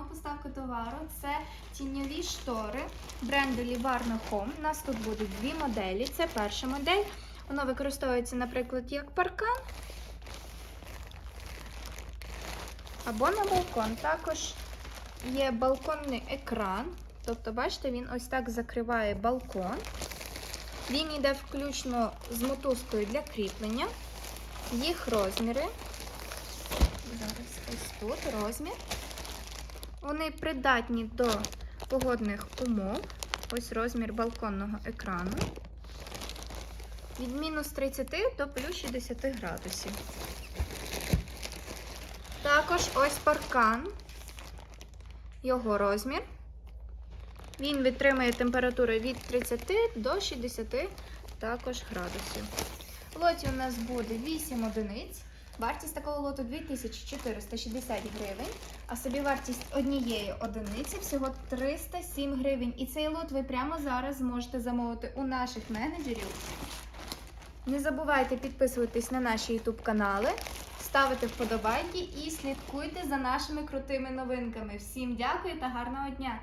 знову поставка товару. Це тіньові штори бренду Livarno Home. У нас тут будуть дві моделі. Це перша модель. Воно використовується, наприклад, як паркан або на балкон. Також є балконний екран. Тобто, бачите, він ось так закриває балкон. Він йде включно з мотузкою для кріплення. Їх розміри. Зараз ось тут розмір. Вони придатні до погодних умов. Ось розмір балконного екрану. Від мінус 30 до плюс 60 градусів. Також ось паркан. Його розмір. Він витримує температури від 30 до 60 також градусів. В лоті у нас буде 8 одиниць. Вартість такого лоту 2460 гривень, а собівартість однієї одиниці всього 307 гривень. І цей лот ви прямо зараз зможете замовити у наших менеджерів. Не забувайте підписуватись на наші YouTube канали, ставити вподобайки і слідкуйте за нашими крутими новинками. Всім дякую та гарного дня!